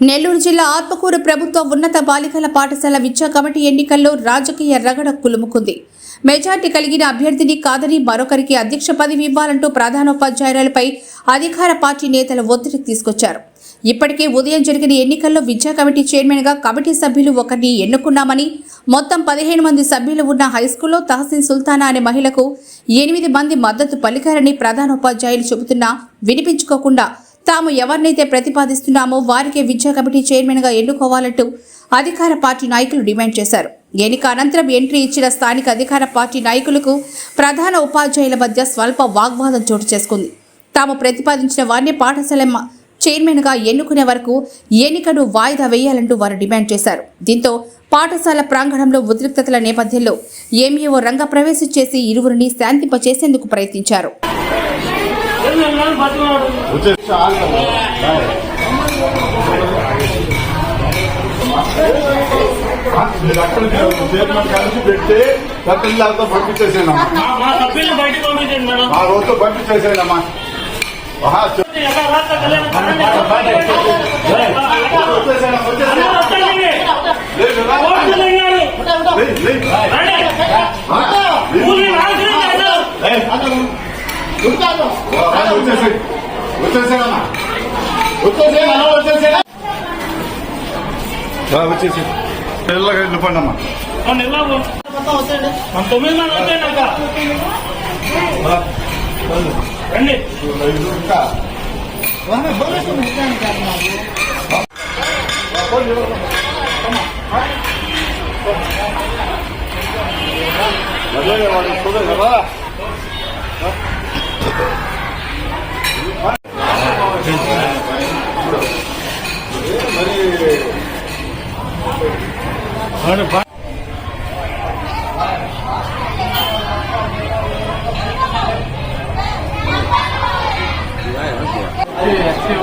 నెల్లూరు జిల్లా ఆత్మకూరు ప్రభుత్వ ఉన్నత బాలికల పాఠశాల విద్యా కమిటీ ఎన్నికల్లో రాజకీయ రగడ కులుముకుంది. మెజార్టీ కలిగిన అభ్యర్థిని కాదని మరొకరికి అధ్యక్ష పదవి ఇవ్వాలంటూ ప్రధానోపాధ్యాయులపై అధికార పార్టీ నేతలు ఒత్తిడి తీసుకొచ్చారు. ఇప్పటికే ఉదయం జరిగిన ఎన్నికల్లో విద్యా కమిటీ చైర్మన్గా కమిటీ సభ్యులు ఒకరిని ఎన్నుకున్నామని మొత్తం పదిహేను మంది సభ్యులు ఉన్న హైస్కూల్లో తహసీన్ సుల్తానా అనే మహిళకు ఎనిమిది మంది మద్దతు పలికారని ప్రధానోపాధ్యాయులు చెబుతున్నా వినిపించుకోకుండా తాము ఎవరినైతే ప్రతిపాదిస్తున్నామో వారికే విద్యా కమిటీ చైర్మన్గా ఎన్నుకోవాలంటూ అధికార పార్టీ నాయకులు డిమాండ్ చేశారు. ఎన్నిక అనంతరం ఎంట్రీ ఇచ్చిన స్థానిక అధికార పార్టీ నాయకులకు ప్రధాన ఉపాధ్యాయుల మధ్య స్వల్ప వాగ్వాదం చోటు చేసుకుంది. తాము ప్రతిపాదించిన వారిని పాఠశాల మ- చైర్మన్గా ఎన్నుకునే వరకు ఎన్నికను వాయిదా వేయాలంటూ వారు డిమాండ్ చేశారు. దీంతో పాఠశాల ప్రాంగణంలో ఉద్రిక్తతల నేపథ్యంలో ఎంఈఓ రంగ ప్రవేశం చేసి ఇరువురిని శాంతింపచేసేందుకు ప్రయత్నించారు. కలిసి పెట్టి పెద్దలతో పంపించేసేనమ్మా మా మా సభ్యుల్ని బయటకు పంపించండి మేడం ఆ రోజుతో పంపించేసేనమ్మా ఓ, రండి, వచ్చేసేయ్. వచ్చేసేనమ్మా. వచ్చేసేయ్, అలా వచ్చేసేయ్. రా, వచ్చేసేయ్. పిల్లలకి వెళ్ళిపోండి అమ్మా తొమ్మిది మంది వచ్చేయండి అక్క. రండి ఇంకా. మళ్ళీ వాడు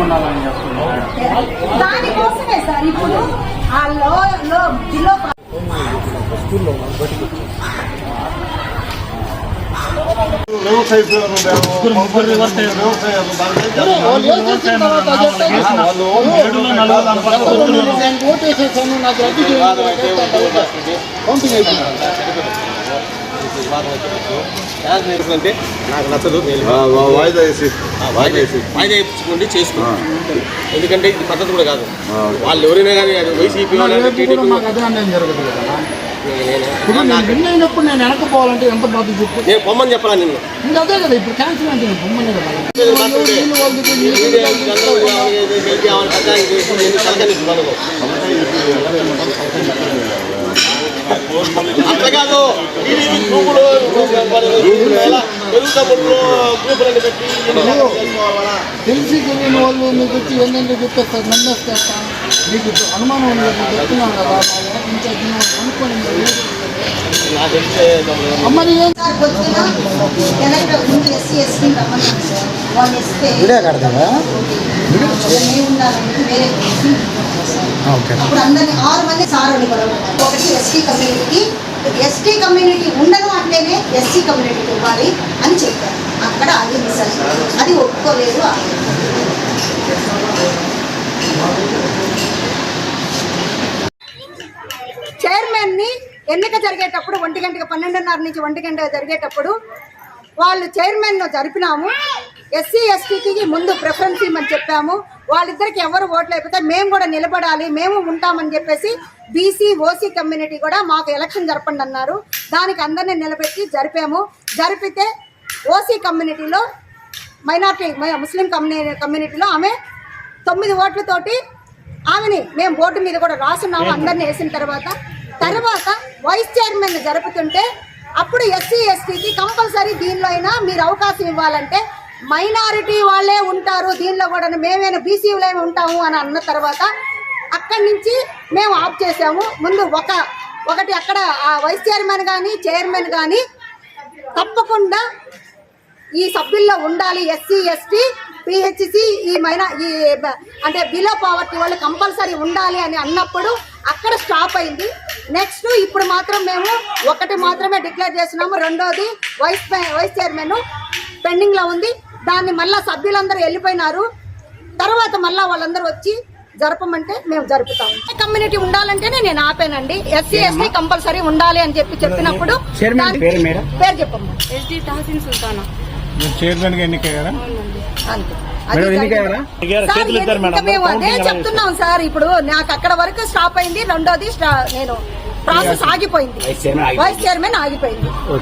ఉండాలని కదా దానికోసమే సార్ ఇప్పుడు ఆ లో లో బిలో వ్యవసాయ నాకు నచ్చదు నేను వాయిదా వేసి వాయిదా వేసి వాయిదా ఇప్పించుకోండి చేసుకో ఆ. ఎందుకంటే ఇది పద్ధతి కూడా కాదు. వాళ్ళు ఎవరైనా కానీ వైసీపీ టీడీపీ ఇప్పుడు నేను విన్ అయినప్పుడు నేను వెనకపోవాలంటే ఎంత బాధ చెప్పు. నేను పొమ్మని చెప్పరా నిన్ను? ఇంకా అదే కదా ఇప్పుడు క్యాన్సిల్ అంటే నేను పొమ్మనే కదా. అట్లా కాదు టీడీపీ గ్రూపులు ఎలా పెరుగుతప్పుడు గ్రూపులను పెట్టి ఎన్ని రకాలు చేసుకోవాలా? తెలిసి తెలియని వాళ్ళు మీకు వచ్చి ఏంటంటే చెప్పేస్తారు నమ్మేస్తారు మీకు ఇప్పుడు అనుమానం ఉంది కదా నేను చెప్తున్నాను కదా మా వెనక నుంచి అది నువ్వు కనుక్కోండి మీరు. నాకు తెలిసే తమ్ముడు. అమ్మని ఏం సార్ పొద్దున ఎలక్ట్రల్ ముందు ఎస్సీ ఎస్టీ రమ్మన్నాను సార్ వాళ్ళు ఇస్తే మేము ఉండాలంటే వేరే కేసు అప్పుడు అందరినీ ఆరు మంది సార్ అని కూడా ఉన్నారు. ఒకటి ఎస్టీ కమ్యూనిటీకి ఎస్టీ కమ్యూనిటీ ఉండను అంటేనే ఎస్సీ కమ్యూనిటీకి ఇవ్వాలి అని చెప్పారు. అక్కడ అది మిస్ అది ఒప్పుకోలేదు చైర్మన్ని ఎన్నిక జరిగేటప్పుడు ఒంటి గంటకి పన్నెండున్నర నుంచి ఒంటి గంట జరిగేటప్పుడు వాళ్ళు చైర్మన్ జరిపినాము. ఎస్సీ ఎస్టీకి ముందు ప్రిఫరెన్స్ ఇవ్వమని చెప్పాము. వాళ్ళిద్దరికి ఎవరు ఓట్లు అయిపోతే మేము కూడా నిలబడాలి మేము ఉంటామని చెప్పేసి బీసీ ఓసీ కమ్యూనిటీ కూడా మాకు ఎలక్షన్ జరపండి అన్నారు. దానికి అందరినీ నిలబెట్టి జరిపాము. జరిపితే ఓసీ కమ్యూనిటీలో మైనార్టీ ముస్లిం కమ్యూని కమ్యూనిటీలో ఆమె తొమ్మిది ఓట్లతోటి ఆమెని మేము బోర్డు మీద కూడా రాసున్నాము అందరిని వేసిన తర్వాత. తర్వాత వైస్ చైర్మన్ జరుపుతుంటే అప్పుడు ఎస్సీ ఎస్టీకి కంపల్సరీ దీనిలో అయినా మీరు అవకాశం ఇవ్వాలంటే మైనారిటీ వాళ్ళే ఉంటారు. దీనిలో కూడా మేమైనా బీసీలో ఉంటాము అని అన్న తర్వాత అక్కడి నుంచి మేము ఆఫ్ చేసాము. ముందు ఒక ఒకటి అక్కడ ఆ వైస్ చైర్మన్ కానీ చైర్మన్ కానీ తప్పకుండా ఈ సభ్యుల్లో ఉండాలి. ఎస్సీ ఎస్టీ పిహెచ్సి ఈ మైనా ఈ అంటే బిలో పావర్టీ వాళ్ళు కంపల్సరీ ఉండాలి అని అన్నప్పుడు అక్కడ స్టాప్ అయింది. నెక్స్ట్ ఇప్పుడు మాత్రం మేము ఒకటి మాత్రమే డిక్లేర్ చేస్తున్నాము. రెండోది వైస్ వైస్ చైర్మన్ పెండింగ్లో ఉంది. దాన్ని మళ్ళా సభ్యులందరూ వెళ్ళిపోయినారు. తర్వాత మళ్ళా వాళ్ళందరూ వచ్చి జరపమంటే మేము జరుపుతాం. కమ్యూనిటీ ఉండాలంటేనే నేను ఆపానండి. ఎస్సీ ఎస్టీ కంపల్సరీ ఉండాలి అని చెప్పి చెప్పినప్పుడు పేరు చెప్పమ్మా. తహసీన్ సుల్తానా. చైర్మన్గా ఎన్నికయ్యారా? మేము అదే చెప్తున్నాం సార్ ఇప్పుడు. నాకు అక్కడ వరకు స్టాప్ అయింది. రెండోది స్టా- నేను ప్రాసెస్ ఆగిపోయింది. వైస్ చైర్మన్ ఆగిపోయింది.